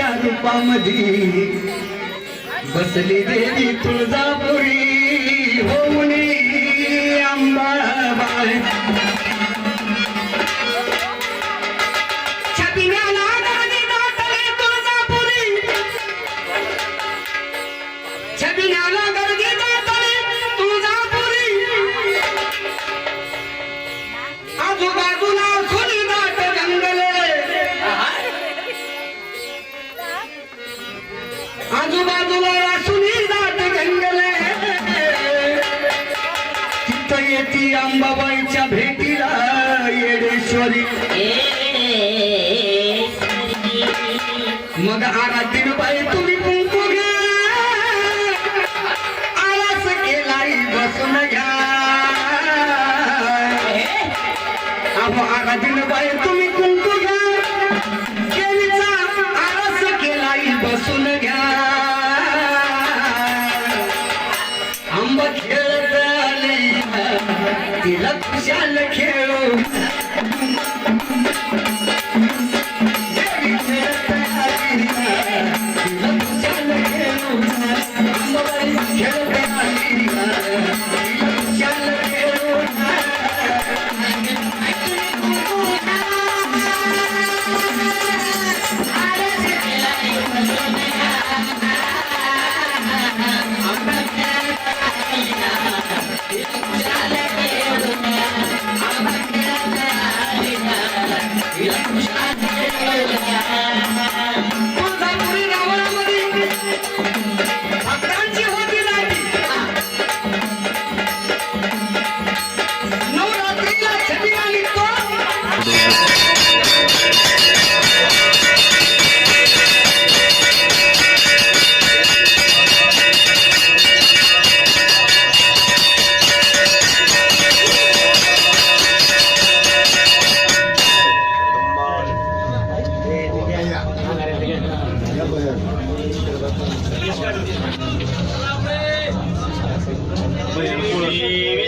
रूपामध्ये बसली देवी तुळजा येती अंबाबाईच्या भेटीला येडेश्वरी. मग आरातील बाई तुम्ही कुंकू घ्या. आळस केलाई बसून घ्या. अहो आरातील बाई तुम्ही तिला खुशाल खेळू. 야 Terima kasih.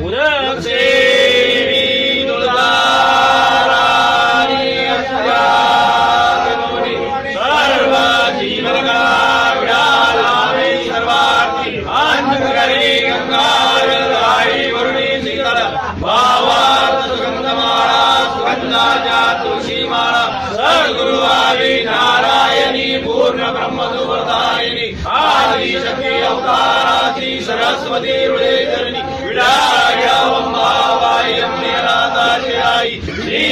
五人行。സരസ്വതിയുടെ കരുണി വിടായാവും ഭാവായം നിരാതാശയായി ശ്രീ